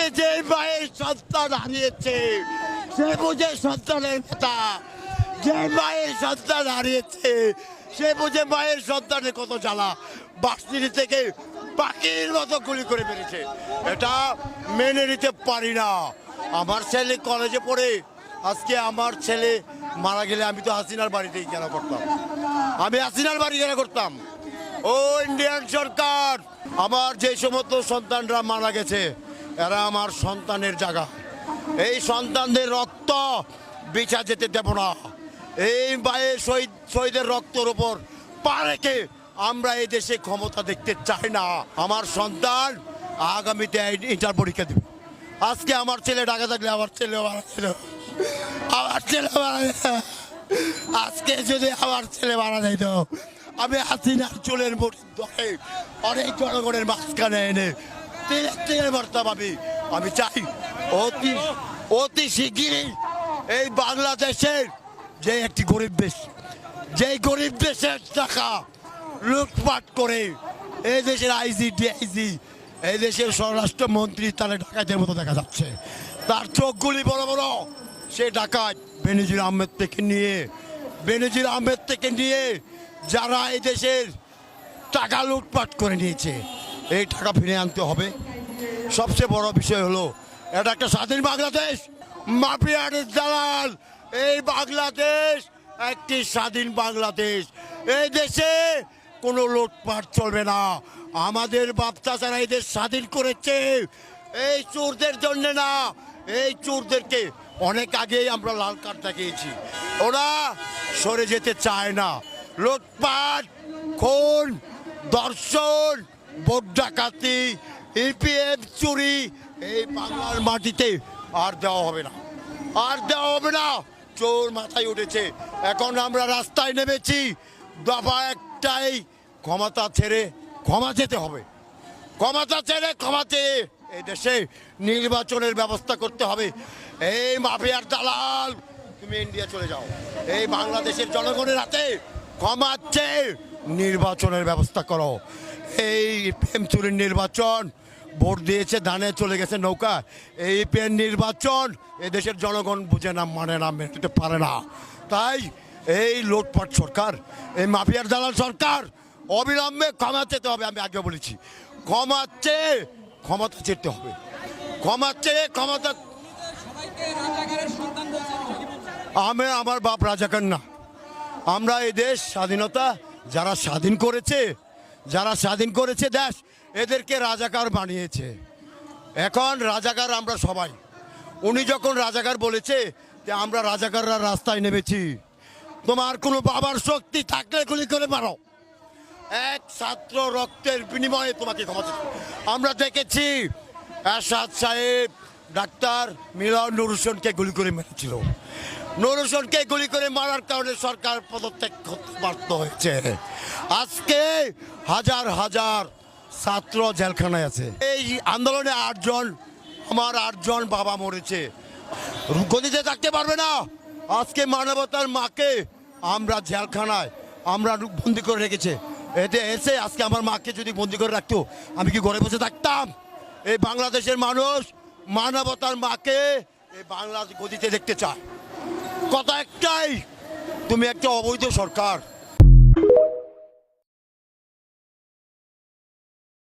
আজকে যে মায়ের সন্তান হারিয়েছে, সে বুঝে সন্তানের কথা যে মায়ের সন্তান হারিয়েছে, সে বুঝে মায়ের সন্তানের কত জ্বালা। বাসিনী থেকে পাখির মতো গুলি করে মেরেছে। এটা মেনে নিতে পারি না। আমার ছেলে কলেজে পড়ে, আজকে আমার ছেলে মারা গেলে আমি তো হাসিনার বাড়িতেই কেন করতাম? আমি হাসিনার বাড়ি কেন করতাম? ও ইন্ডিয়ান সরকার, আমার যে সমস্ত সন্তানরা মারা গেছে এরা আমার সন্তানের জায়গা। এই সন্তানদের রক্ত বেচা যেতে দেব না। এই মায়ের শহীদ শহীদের রক্তের ওপর পা রেখে আমরা এই দেশে ক্ষমতা দেখতে চাই না। আমার সন্তান আগামীতে ইন্টার পরীক্ষা দেবে। আজকে আমার ছেলে ঢাকা থাকলে আমার ছেলে মারা ছিল আমার ছেলে মারা। আজকে যদি আমার ছেলে মারা যাইত আমি হাসিনার চুলের মুঠি ধরে অনেক জনগণের মাঝখানে এনে তেলে তেলে মারতাম আমি আমি চাই অতি অতি শিগগিরই এই বাংলাদেশের যে একটি গরিব দেশ, যেই গরিব দেশের টাকা লুটপাট করে এই দেশের আইজি, ডিআইজি, এই দেশের স্বরাষ্ট্রমন্ত্রী তারা ডাকাতের মতো দেখা যাচ্ছে। তার চোখগুলি বড় বড়। সে ডাকাত বেনজির আহমেদ থেকে নিয়ে, বেনজির আহমেদ থেকে নিয়ে যারা এই দেশের টাকা লুটপাট করে নিয়েছে এই টাকা ফিরে আনতে হবে। সবচেয়ে বড় বিষয় হলো, এটা একটা স্বাধীন বাংলাদেশ। মাফিয়ার দালাল, এই বাংলাদেশ একটি স্বাধীন বাংলাদেশ। এই দেশে কোনো লুটপাট চলবে না। আমাদের বাপচা যারা এই দেশ স্বাধীন করেছে। এই চোরদের জন্য না, এই চোরদেরকে অনেক আগেই আমরা লাল কার্ড দেখিয়েছি। ওরা সরে যেতে চায় না। লুটপাট, খুন দর্শন ভোট ডাকাতি, ইপিএফ চুরি, এই বাংলার মাটিতে আর দেওয়া হবে না। আর দেওয়া হবে না, চোর মাথায় উঠেছে। এখন আমরা রাস্তায় নেমেছি, দফা একটাই, ক্ষমতা ছেড়ে ক্ষমা যেতে হবে। ক্ষমতা ছেড়ে ক্ষমা চেয়ে এই দেশে নির্বাচনের ব্যবস্থা করতে হবে। এই মাফিয়ার দালাল, তুমি ইন্ডিয়া চলে যাও। এই বাংলাদেশের জনগণের হাতে ক্ষমা চেয়ে নির্বাচনের ব্যবস্থা করো। এই প্রেম চুরির নির্বাচন, ভোট দিয়েছে, ধানে চলে গেছে নৌকা। এই পেন নির্বাচন এই দেশের জনগণ বুঝে না মানে না মেটাতে পারে না। তাই এই লোটপাট সরকার, এই মাফিয়ার দালাল সরকার, অবিলম্বে ক্ষমা চেতে হবে, আমি আগে বলেছি। ক্ষমা চেয়ে ক্ষমতা চেতে হবে। ক্ষমা চেয়ে ক্ষমতা আমি আমার বাপ রাজাকার না। আমরা এই দেশ স্বাধীনতা যারা স্বাধীন করেছে যারা স্বাধীন করেছে দেশ, এদেরকে রাজাকার বানিয়েছে। এখন রাজাকার আমরা সবাই। উনি যখন রাজাকার বলেছে যে আমরা রাজাকাররা রাস্তায় নেমেছি, তোমার কোনো বাবার শক্তি থাকলে গুলি করে মারো। এক ছাত্র রক্তের বিনিময়ে তোমাকে ক্ষমতা আমরা দেখেছি এরশাদ সাহেব, ডাক্তার মিলন নুর হোসেনকে গুলি করে মেরেছিল। নুর হোসেনকে গুলি করে মারার কারণে সরকার পদত্যাগ বাধ্য হয়েছে। আজকে হাজার হাজার ছাত্র জেলখানায় আছে। এই আন্দোলনে আটজন, আমার আটজন বাবা মরেছে। গদিতে থাকতে পারবে না। আজকে মানবতার মাকে আমরা জেলখানায়, আমরা বন্দি করে রেখেছে। এতে এসে আজকে আমার মাকে যদি বন্দি করে রাখতো, আমি কি ঘরে বসে থাকতাম? এই বাংলাদেশের মানুষ মানবতার মাকে এই বাংলা গদিতে দেখতে চায়। কথা একটাই তুমি একটা অবৈধ সরকার।